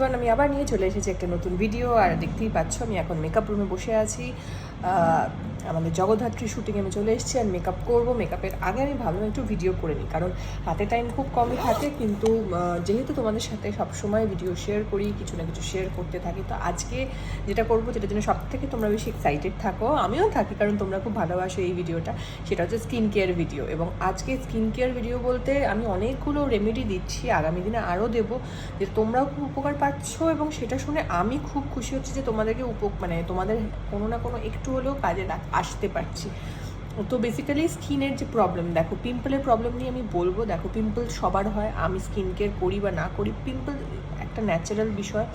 Everyone, আমি আবার নিয়ে চলে এসেছি একটা নতুন ভিডিও আর দেখতেই পাচ্ছ আমি এখন মেকআপ রুমে বসে আছি। আমাদের জগদ্ধাত্রী শুটিং আমি চলে এসেছি আর মেকআপ করব। মেকআপের আগে আমি ভাবলাম একটু ভিডিও করে নিই, কারণ হাতে টাইম খুব কমই থাকে। কিন্তু যেহেতু তোমাদের সাথে সবসময় ভিডিও শেয়ার করি, কিছু না কিছু শেয়ার করতে থাকি, তো আজকে যেটা করব, যেটার জন্য সব থেকে তোমরা বেশি এক্সাইটেড থাকো, আমিও থাকি, কারণ তোমরা খুব ভালোবাসো এই ভিডিওটা সেটা হচ্ছে স্কিন কেয়ার ভিডিও এবং আজকে স্কিন কেয়ার ভিডিও বলতে আমি অনেকগুলো রেমেডি দিচ্ছি, আগামী দিনে আরও দেবো, যে তোমরাও খুব উপকার পাচ্ছ এবং সেটা শুনে আমি খুব খুশি হচ্ছি যে তোমাদেরকে উপ মানে তোমাদের কোনো না কোনো একটু হলেও কাজে আসতে পারছি। তো বেসিক্যালি স্কিনের যে প্রবলেম দেখো পিম্পলের প্রবলেম নিয়ে আমি বলব, দেখো পিম্পল সবার হয়। আমি স্কিন কেয়ার করি বা না করি পিম্পল একটা ন্যাচারাল বিষয়।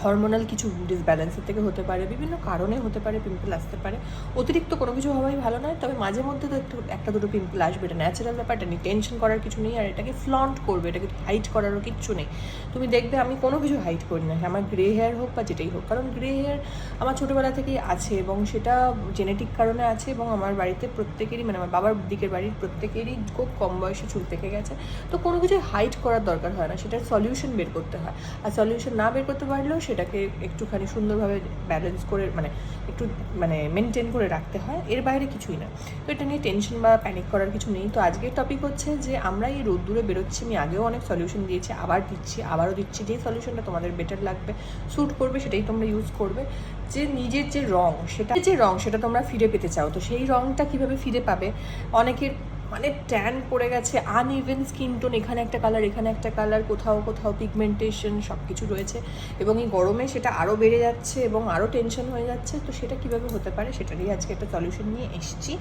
হরমোনাল কিছু ডিসব্যালেন্সের থেকে হতে পারে, বিভিন্ন কারণে হতে পারে পিম্পল আসতে পারে। অতিরিক্ত কোনো কিছু হওয়াই ভালো নয়, তবে মাঝে মধ্যে তো একটু, একটা দুটো পিম্পল আসবে, এটা ন্যাচারাল ব্যাপারটা নিয়ে টেনশন করার কিছু নেই, আর এটাকে ফ্লন্ট করবে, এটাকে হাইট করারও কিচ্ছু নেই। তুমি দেখবে আমি কোনো কিছু হাইট করি না, আমার গ্রে হেয়ার হোক বা যেটাই হোক, কারণ গ্রে হেয়ার আমার ছোটোবেলা থেকেই আছে এবং সেটা জেনেটিক কারণে আছে এবং আমার বাড়িতে প্রত্যেকেরই মানে আমার বাবার দিকের বাড়ির প্রত্যেকেরই খুব কম বয়সে চুল পেকে গেছে। তো কোনো কিছু হাইট করার দরকার হয় না, সেটার সলিউশন বের করতে হয়। আর সলিউশন না বের করতে পারলেও সেটাকে একটুখানি সুন্দরভাবে ব্যালেন্স করে মানে একটু মানে মেনটেন করে রাখতে হয়। এর বাইরে কিছুই না। তো এটা নিয়ে টেনশন বা প্যানিক করার কিছু নেই। তো আজকের টপিক হচ্ছে যে, আমরা এই রোদ্দুরে বেরোচ্ছি, আমি আগেও অনেক সলিউশন দিয়েছি, আবার দিচ্ছি, আবারও দিচ্ছি। যেই সলিউশনটা তোমাদের বেটার লাগবে স্যুট করবে, সেটাই তোমরা ইউজ করবে। যে নিজের যে রং, সেটা, যে রং সেটা তোমরা ফিরে পেতে চাও, তো সেই রংটা কীভাবে ফিরে পাবে? অনেকের মানে ট্যান পড়ে গেছে আনইভেন স্কিন টোন এখানে একটা কালার এখানে একটা কালার কোথাও কোথাও পিগমেন্টেশন সব কিছু রয়েছে। এবং এই গরমে সেটা আরও বেড়ে যাচ্ছে এবং আরও টেনশন হয়ে যাচ্ছে। তো সেটা কীভাবে হতে পারে সেটারই আজকে একটা সলিউশন নিয়ে এসেছি।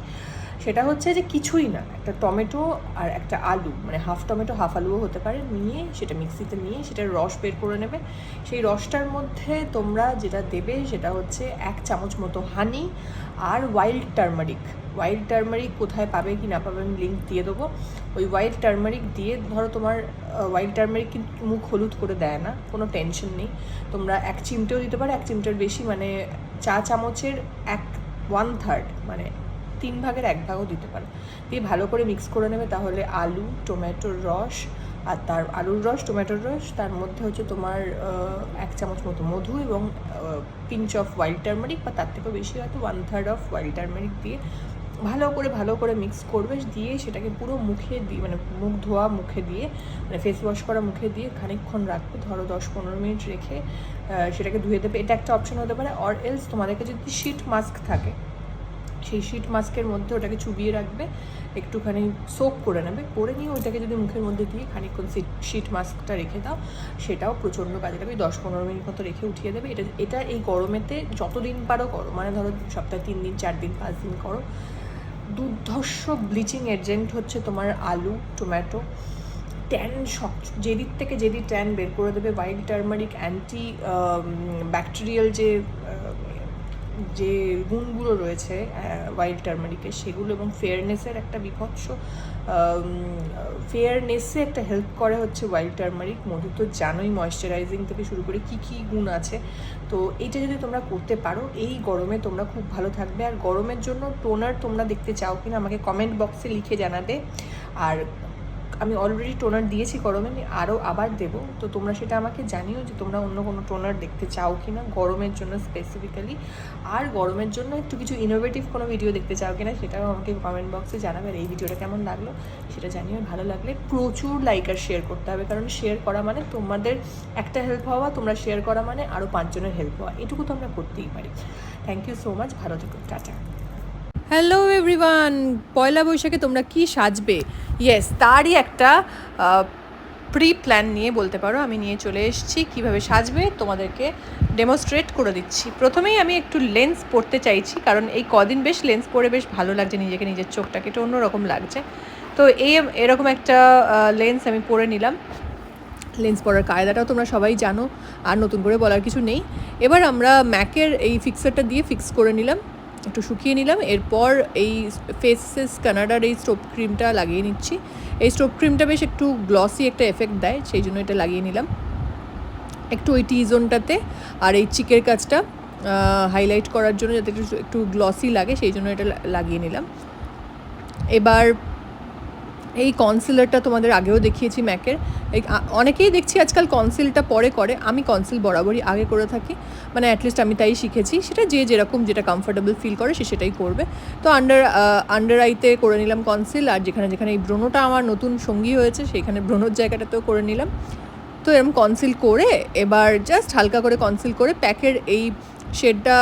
সেটা হচ্ছে যে কিছুই না, একটা টমেটো আর একটা আলু মানে হাফ টমেটো হাফ আলুও হতে পারে, নিয়ে সেটা মিক্সিতে নিয়ে সেটার রস বের করে নেবে। সেই রসটার মধ্যে তোমরা যেটা দেবে সেটা হচ্ছে এক চামচ মতো হানি আর ওয়াইল্ড টার্মারিক ওয়াইল্ড টার্মারিক কোথায় পাবে কি না পাবে আমি লিঙ্ক দিয়ে দেবো। ওই ওয়াইল্ড টার্মারিক দিয়ে ধরো তোমার ওয়াইল্ড টার্মারিক কিন্তু মুখ হলুদ করে দেয় না, কোনো টেনশন নেই। তোমরা এক চিমটেও দিতে পারো, এক চিমটের বেশি মানে চা চামচের এক ওয়ান থার্ড মানে তিন ভাগের এক ভাগও দিতে পারো। দিয়ে ভালো করে মিক্স করে নেবে, তাহলে আলু, টমেটোর রস, আর তার, আলুর রস, টমেটোর রস, তার মধ্যে হচ্ছে তোমার এক চামচ মতো মধু এবং পিঞ্চ অফ ওয়াইল্ড টার্মারিক বা তার থেকেও বেশি হয়তো one third of wild turmeric দিয়ে ভালো করে ভালো করে মিক্স করবে, দিয়ে সেটাকে পুরো মুখে দিয়ে মানে মুখ ধোয়া মুখে দিয়ে মানে ফেস ওয়াশ করা মুখে দিয়ে খানিকক্ষণ রাখবে, ধরো দশ পনেরো মিনিট রেখে সেটাকে ধুয়ে দেবে। এটা একটা অপশন হতে পারে অর এলস তোমাদেরকে যদি শিট মাস্ক থাকে, সেই শিট মাস্কের মধ্যে ওটাকে চুবিয়ে রাখবে, একটুখানি সোপ করে নেবে, করে নিয়ে ওইটাকে যদি মুখের মধ্যে দিয়ে খানিকক্ষণ শিট মাস্কটা রেখে দাও, সেটাও প্রচণ্ড কাজে লাগবে, দশ পনেরো মিনিট মতো রেখে উঠিয়ে দেবে। এটা এটা এই গরমেতে যতদিন পারো করো মানে ধরো সপ্তাহে তিন দিন, চার দিন, পাঁচ দিন করো দুর্ধর্ষ ব্লিচিং এজেন্ট হচ্ছে তোমার আলু, টমেটো ট্যান সব, যেদিক থেকে যেদি ট্যান বের করে দেবে হোয়াইট টার্মারিক অ্যান্টি ব্যাকটেরিয়াল যে যে গুণগুলো রয়েছে হোয়াইট টার্মারিকের সেগুলো এবং ফেয়ারনেসের একটা বিভৎস ফেয়ারনেসে একটা হেল্প করে হচ্ছে হোয়াইট টার্মারিক মধু তো জানোই ময়শ্চারাইজিং থেকে শুরু করে কি কি গুণ আছে। তো এইটা যদি তোমরা করতে পারো, এই গরমে তোমরা খুব ভালো থাকবে। আর গরমের জন্য টোনার তোমরা দেখতে চাও কিনা, আমাকে কমেন্ট বক্সে লিখে জানাবে। আর আমি অলরেডি টোনার দিয়েছি গরমে, আমি আরও আবার দেবো। তো তোমরা সেটা আমাকে জানিও যে তোমরা অন্য কোনো টোনার দেখতে চাও কি না গরমের জন্য স্পেসিফিক্যালি আর গরমের জন্য একটু কিছু ইনোভেটিভ কোনো ভিডিও দেখতে চাও কি না সেটাও আমাকে কমেন্ট বক্সে জানাবে আর এই ভিডিওটা কেমন লাগল সেটা জানিও। ভালো লাগলে প্রচুর লাইক আর শেয়ার করতে হবে, কারণ শেয়ার করা মানে তোমাদের একটা হেল্প হওয়া, তোমরা শেয়ার করা মানে আরও পাঁচজনের হেল্প হওয়া। এটুকু তো আমরা করতেই পারি। থ্যাংক ইউ সো মাচ ভালো থেকো। টাটা। হ্যালো এভরিওয়ান পয়লা বৈশাখে তোমরা কি সাজবে? ইয়েস তারই একটা প্রি প্ল্যান নিয়ে বলতে পারো। আমি নিয়ে চলে এসেছি। কীভাবে সাজবে তোমাদেরকে ডেমনস্ট্রেট করে দিচ্ছি। প্রথমেই আমি একটু লেন্স পরতে চাইছি, কারণ এই কদিন বেশ লেন্স পরে বেশ ভালো লাগছে নিজেকে, নিজের চোখটাকে। একটু অন্যরকম লাগছে। তো এই, এরকম একটা লেন্স আমি পরে নিলাম। লেন্স পরার কায়দাটাও তোমরা সবাই জানো, আর নতুন করে বলার কিছু নেই। এবার আমরা ম্যাকের এই ফিক্সারটা দিয়ে ফিক্স করে নিলাম। একটু শুকিয়ে নিলাম। এরপর এই ফেসেস কানাডার এই স্টোভ ক্রিমটা লাগিয়ে নিচ্ছি। এই স্টোভ ক্রিমটা বেশ একটু গ্লসি একটা এফেক্ট দেয়, সেই জন্য এটা লাগিয়ে নিলাম। একটু ওই টিজোনটাতে আর এই চিকের কাজটা হাইলাইট করার জন্য যাতে একটু একটু গ্লসি লাগে, সেই জন্য এটা লাগিয়ে নিলাম। এবার এই কনসিলারটা তোমাদের আগেও দেখিয়েছি ম্যাকের। অনেকেই দেখছি আজকাল কনসিলটা পরে করে, আমি কনসিল বরাবরই আগে করে থাকি। মানে অ্যাটলিস্ট আমি তাই শিখেছি। সেটা যে যেরকম যেটা কমফোর্টেবল ফিল করে, সে সেটাই করবে। তো আন্ডার আন্ডার আইতে করে নিলাম কনসিল আর যেখানে যেখানে এই ব্রণটা আমার নতুন সঙ্গী হয়েছে সেখানে ব্রণর জায়গাটাতেও করে নিলাম। তো এরকম কনসিল করে, এবার জাস্ট হালকা করে কনসিল করে প্যাকের এই শেডটা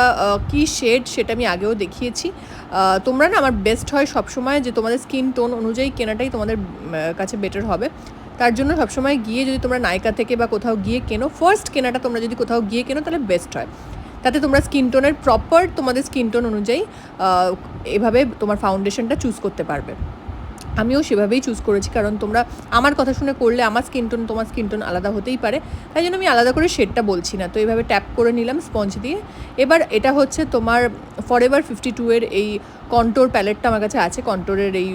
কি শেড সেটা আমি আগেও দেখিয়েছি। তোমরা না আমার বেস্ট হয় সবসময় যে তোমাদের স্কিন টোন অনুযায়ী কেনাটাই তোমাদের কাছে বেটার হবে। তার জন্য সবসময় গিয়ে যদি তোমরা নায়িকা থেকে বা কোথাও গিয়ে কেনো ফার্স্ট কেনাটা তোমরা যদি কোথাও গিয়ে কেনো তাহলে বেস্ট হয়। তাতে তোমরা স্কিন টোনের প্রপার তোমাদের স্কিন টোন অনুযায়ী এভাবে তোমার ফাউন্ডেশনটা চুজ করতে পারবে। আমিও সেভাবেই চুজ করেছি, কারণ তোমরা আমার কথা শুনে করলে আমার স্কিন টোন তোমার স্কিন টোন আলাদা হতেই পারে। তাই জন্য আমি আলাদা করে শেডটা বলছি না। তো এইভাবে ট্যাপ করে নিলাম স্পঞ্জ দিয়ে। এবার এটা হচ্ছে তোমার ফর এভার ফিফটি টু এর এই কন্টোর প্যালেটটা আমার কাছে আছে কন্টোরের এই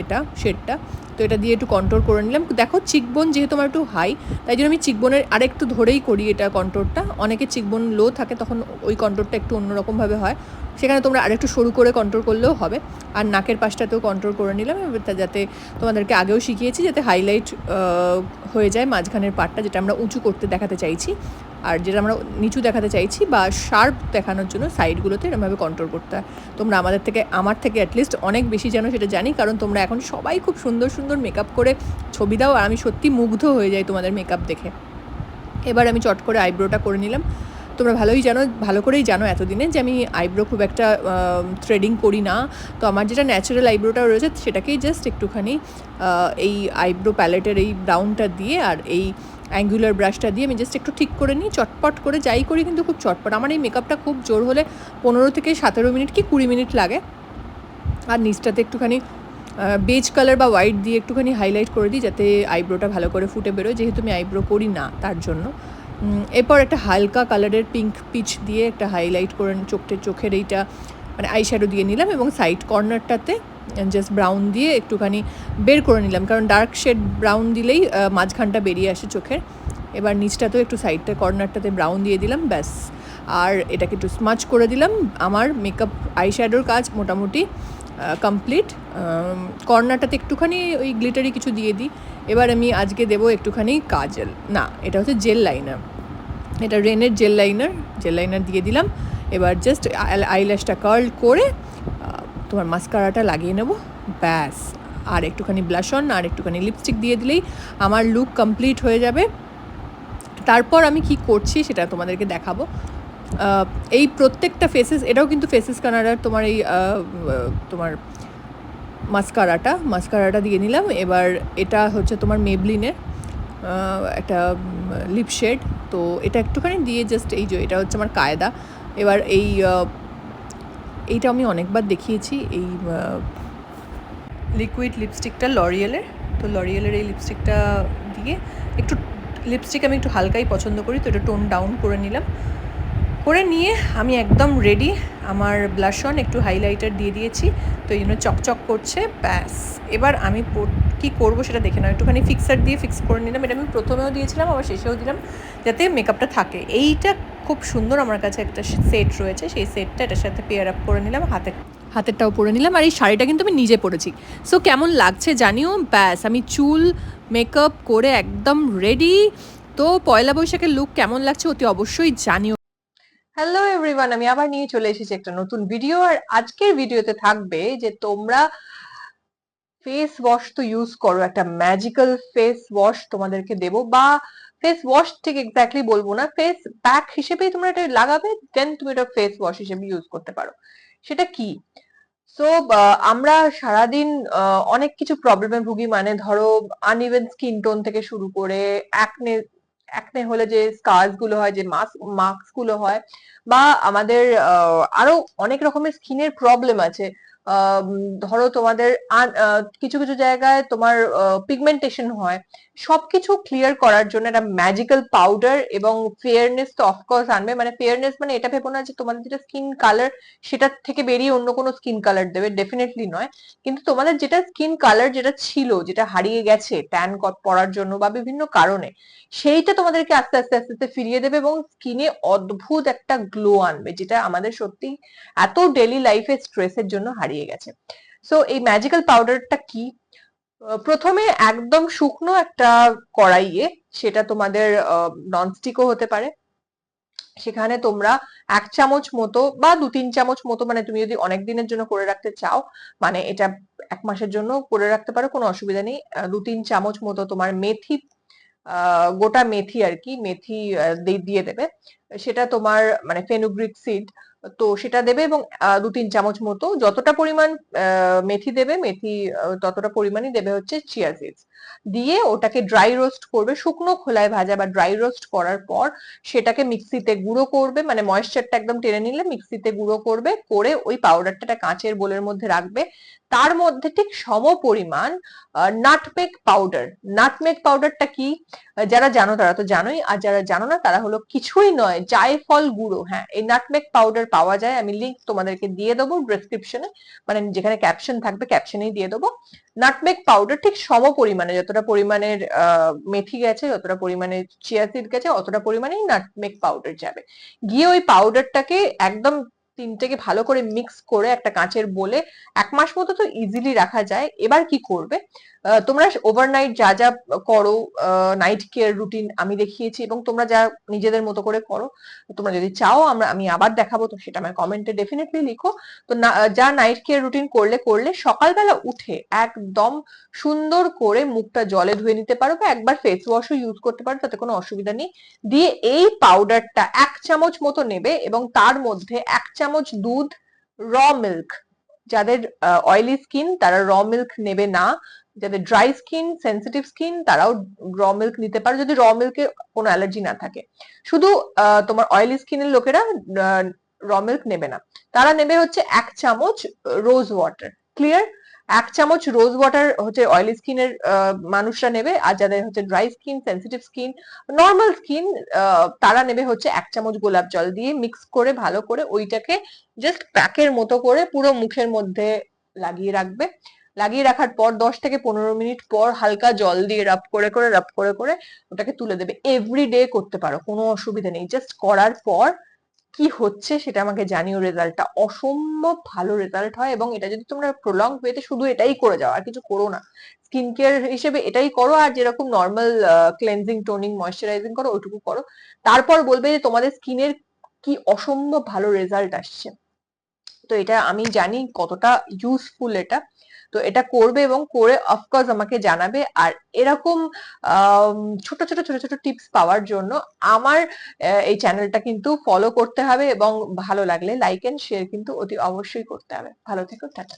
এটা শেডটা তো এটা দিয়ে একটু কন্ট্রোল করে নিলাম। দেখো চিকবোন যেহেতু আমার একটু হাই তাই জন্য আমি চিকবোনের আরেকটু ধরেই করি এটা কন্ট্রোলটা অনেকে চিকবোন লো থাকে তখন ওই কন্ট্রোলটা একটু অন্যরকমভাবে হয়। সেখানে তোমরা আরেকটু সরু করে কন্ট্রোল করলেও হবে। আর নাকের পাশটাতেও কন্ট্রোল করে নিলাম যাতে তোমাদেরকে আগেও শিখিয়েছি যাতে হাইলাইট হয়ে যায় মাঝখানের পার্টটা যেটা আমরা উঁচু করতে দেখাতে চাইছি। আর যেটা আমরা নিচু দেখাতে চাইছি বা শার্প দেখানোর জন্য সাইডগুলোতে এরমভাবে কন্ট্রোল করতে হয়। তোমরা আমাদের থেকে, আমার থেকে অ্যাটলিস্ট অনেক বেশি জানো সেটা জানি, কারণ তোমরা এখন সবাই খুব সুন্দর সুন্দর মেকআপ করে ছবি দাও, আর আমি সত্যি মুগ্ধ হয়ে যাই তোমাদের মেকআপ দেখে। এবার আমি চট করে আইব্রোটা করে নিলাম। তোমরা ভালোই জানো, ভালো করেই জানো এতদিনে যে আমি আইব্রো খুব একটা থ্রেডিং করি না। তো আমার যেটা ন্যাচারাল আইব্রোটা রয়েছে সেটাকেই জাস্ট একটুখানি এই আইব্রো প্যালেটের এই ব্রাউনটা দিয়ে আর এই অ্যাঙ্গুলার ব্রাশটা দিয়ে আমি জাস্ট একটু ঠিক করে নিই, চটপট করে যাই করি কিন্তু খুব চটপট। আমার এই মেকআপটা খুব জোর হলে পনেরো থেকে সতেরো মিনিট কি কুড়ি মিনিট লাগে। আর নিচটাতে একটুখানি বেজ কালার বা হোয়াইট দিয়ে একটুখানি হাইলাইট করে দিই যাতে আইব্রোটা ভালো করে ফুটে বেরোয়। যেহেতু আমি আইব্রো করি না তার জন্য। এরপর একটা হালকা কালারের পিঙ্ক পিচ দিয়ে একটা হাইলাইট করে চোখের চোখের এইটা মানে আইশ্যাডো দিয়ে নিলাম এবং সাইড কর্নারটাতে জাস্ট ব্রাউন দিয়ে একটুখানি বের করে নিলাম। কারণ ডার্ক শেড ব্রাউন দিলেই মাঝখানটা বেরিয়ে আসে চোখের। এবার নিচটাতেও একটু সাইডটা কর্নারটাতে ব্রাউন দিয়ে দিলাম, ব্যাস। আর এটাকে একটু স্মাচ করে দিলাম। আমার মেকআপ আই শ্যাডোর কাজ মোটামুটি কমপ্লিট কর্নারটাতে একটুখানি ওই গ্লিটারি কিছু দিয়ে দিই। এবার আমি আজকে দেবো একটুখানি কাজল। না, এটা হচ্ছে জেল লাইনার এটা রেনের জেল লাইনার জেল লাইনার দিয়ে দিলাম। এবার জাস্ট আইল্যাশটা কার্ল করে তোমার মাস্কারাটা লাগিয়ে নেব। ব্যাস, আর একটুখানি ব্লাশন আর একটুখানি লিপস্টিক দিয়ে দিলেই আমার লুক কমপ্লিট হয়ে যাবে। তারপর আমি কি করছি সেটা তোমাদেরকে দেখাবো। এই প্রত্যেকটা ফেসেস এটাও কিন্তু ফেসেস কানাডার তোমার এই তোমার মাস্কারাটা মাস্কারাটা দিয়ে নিলাম। এবার এটা হচ্ছে তোমার মেবলিনের একটা লিপ শেড তো এটা একটুখানি দিয়ে জাস্ট এই যে, এটা হচ্ছে আমার কায়দা। এবার এই এইটা আমি অনেকবার দেখিয়েছি, এই লিকুইড লিপস্টিকটা লরিয়েলের তো লরিয়েলের এই লিপস্টিকটা দিয়ে একটু লিপস্টিক আমি একটু হালকাই পছন্দ করি, তো এটা টোন ডাউন করে নিলাম। করে নিয়ে আমি একদম রেডি আমার ব্লাশন একটু হাইলাইটার দিয়ে দিয়েছি, তো এই জন্য চকচক করছে, ব্যাস। এবার আমি কি করব সেটা দেখে নাও। একটুখানি ফিক্সার দিয়ে ফিক্স করে নিলাম। এটা আমি প্রথমেও দিয়েছিলাম, আবার শেষেও দিলাম, যাতে মেকআপটা থাকে। এইটা খুব সুন্দর আমার কাছে একটা সেট রয়েছে। সেই সেটটা এটার সাথে পেয়ার আপ করে নিলাম হাতের হাতেরটাও পরে নিলাম। আর এই শাড়িটা কিন্তু আমি নিজে পরেছি। সো কেমন লাগছে জানিও? ব্যাস, আমি চুল মেকআপ করে একদম রেডি তো পয়লা বৈশাখের লুক কেমন লাগছে অতি অবশ্যই জানিও। হ্যালো এভরিওয়ান আমি আবার নিয়ে চলে এসেছি একটা নতুন ভিডিও আর আজকের ভিডিওতে থাকবে যে তোমরা ফেস ওয়াশ তো ইউজ করো, একটা ম্যাজিক্যাল ফেস ওয়াশ তোমাদেরকে দেবো, বা ফেস ওয়াশ ঠিক এক্স্যাক্টলি বলব না ফেস প্যাক হিসেবেই তোমরা এটা লাগাবে দেন তুমি এটা ফেস ওয়াশ হিসেবে ইউজ করতে পারো। সেটা কি? সো আমরা সারাদিন অনেক কিছু প্রবলেমে ভুগি মানে ধরো আনইভেন স্কিন টোন থেকে শুরু করে অ্যাকনে অ্যাকনে হলে যে স্কার্সগুলো হয়, যে মাস্ক মার্কসগুলো হয়, বা আমাদের আরও অনেক রকমের স্কিনের প্রবলেম আছে। ধরো তোমাদের কিছু কিছু জায়গায় তোমার পিগমেন্টেশন হয়। সবকিছু ক্লিয়ার করার জন্য একটা ম্যাজিক্যাল পাউডার এবং ফেয়ারনেস তো অফকোর্স আনবে। মানে ফেয়ারনেস মানে এটা ভেবো না যে তোমাদের যেটা স্কিন কালার সেটার থেকে বেরিয়ে অন্য কোনো স্কিন কালার দেবে ডেফিনেটলি নয়। কিন্তু তোমাদের যেটা স্কিন কালার যেটা ছিল, যেটা হারিয়ে গেছে ট্যান পড়ার জন্য বা বিভিন্ন কারণে, সেইটা তোমাদেরকে আস্তে আস্তে আস্তে আস্তে ফিরিয়ে দেবে এবং স্কিনে অদ্ভুত একটা গ্লো আনবে, যেটা আমাদের সত্যি এত ডেলি লাইফে স্ট্রেসের জন্য হারিয়ে গেছে। সো এই ম্যাজিক্যাল পাউডারটা কি? প্রথমে একদম শুকনো একটা কড়াইয়ে সেটা তোমাদের ননস্টিকও হতে পারে। সেখানে তোমরা এক চামচ মতো বা দু তিন চামচ মতো মানে তুমি যদি অনেক দিনের জন্য করে রাখতে চাও মানে এটা এক মাসের জন্য করে রাখতে পারো, কোনো অসুবিধা নেই। দু তিন চামচ মতো তোমার মেথি গোটা মেথি আর কি, মেথি দিয়ে দেবে। সেটা তোমার মানে ফেনুগ্রিক সিড তো সেটা দেবে এবং দু তিন চামচ মতো যতটা পরিমাণ মেথি দেবে, মেথি ততটা পরিমাণই দেবে হচ্ছে চিয়া সিডস দিয়ে ওটাকে ড্রাই রোস্ট করবে, শুকনো খোলায় ভাজা বা ড্রাই রোস্ট করার পর সেটাকে মিক্সিতে গুঁড়ো করবে মানে ময়েশ্চারটা একদম টেনে নিলে মিক্সিতে গুঁড়ো করবে, করে ওই পাউডারটা কাঁচের বোলের মধ্যে রাখবে। তার মধ্যে ঠিক সম পরিমাণ নাটমেক পাউডার নাটমেক পাউডারটা কি? যারা জানো তারা তো জানোই। আর যারা জানো না, তারা হলো কিছুই নয়, জায়ফল গুঁড়ো। হ্যাঁ এই নাটমেক পাউডার পাওয়া যায়। আমি লিঙ্ক তোমাদেরকে দিয়ে দেবো ডেসক্রিপশনে মানে যেখানে ক্যাপশন থাকবে ক্যাপশনেই দিয়ে দেবো। নাটমেক পাউডার ঠিক সম পরিমাণে, যতটা পরিমাণের মেথি গেছে, যতটা পরিমাণে চিয়া সিড গেছে, অতটা পরিমাণেই নাটমেক পাউডার যাবে। গিয়ে ওই পাউডারটাকে একদম তিনটেকে ভালো করে মিক্স করে একটা কাঁচের বলে এক মাস মতো তো ইজিলি রাখা যায়। এবার কি করবে? তোমরা ওভারনাইট যা যা করো নাইট কেয়ার রুটিন আমি দেখিয়েছি এবং তোমরা যা নিজেদের মতো করে করো, তোমরা যদি চাও আমরা, আমি আবার দেখাবো, তো সেটা আমার কমেন্টে ডেফিনেটলি লিখো। তো যা নাইট কেয়ার রুটিন করলে করলে সকালবেলা উঠে একদম সুন্দর করে মুখটা জলে ধুয়ে নিতে পারো বা একবার ফেস ওয়াশও ইউজ করতে পারো, তাতে কোনো অসুবিধা নেই। দিয়ে এই পাউডারটা এক চামচ মতো নেবে এবং তার মধ্যে এক চামচ দুধ র মিল্ক যাদের অয়েলি স্কিন তারা র মিল্ক নেবে না। যাদের ড্রাই স্কিন সেন্সিটিভ স্কিন তারাও র মিল্ক নিতে পারে। যদি র মিল্কে কোনো অ্যালার্জি না থাকে। শুধু তোমার অয়েলি স্কিনের লোকেরা র মিল্ক নেবে না। তারা নেবে হচ্ছে এক চামচ রোজ ওয়াটার ক্লিয়ার এক চামচ রোজ ওয়াটার হচ্ছে অয়েলি স্কিনের মানুষরা নেবে। আর যাদের হচ্ছে dry skin sensitive skin normal skin তারা নেবে হচ্ছে এক চামচ গোলাপ জল দিয়ে মিক্স করে, ভালো করে ওইটাকে জাস্ট প্যাকের মতো করে পুরো মুখের মধ্যে লাগিয়ে রাখবে। লাগিয়ে রাখার পর দশ থেকে পনেরো মিনিট পর হালকা জল দিয়ে রাব করে করে রাব করে করে ওটাকে তুলে দেবে। এভরি ডে করতে পারো, কোনো অসুবিধা নেই। জাস্ট করার পর কি হচ্ছে সেটা আমাকে জানিও রেজাল্টটা অসম্ভব ভালো রেজাল্ট হয় এবং এটা যদি তোমরা প্রলং ওয়েতে শুধু এটাই করে যাও, আর কিছু করো না। স্কিন কেয়ার হিসেবে এটাই করো আর যেরকম নর্মাল ক্লেনজিং টোনিং ময়শ্চারাইজিং করো, ওইটুকু করো। তারপর বলবে যে তোমাদের স্কিনের কি অসম্ভব ভালো রেজাল্ট আসছে। তো এটা আমি জানি কতটা ইউজফুল এটা। তো এটা করবে এবং করে অফকোর্স আমাকে জানাবে। আর এরকম ছোট ছোট ছোট ছোট টিপস পাওয়ার জন্য আমার এই চ্যানেলটা কিন্তু ফলো করতে হবে এবং ভালো লাগলে লাইক এন্ড শেয়ার কিন্তু অতি অবশ্যই করতে হবে। ভালো থেকো, টাটা।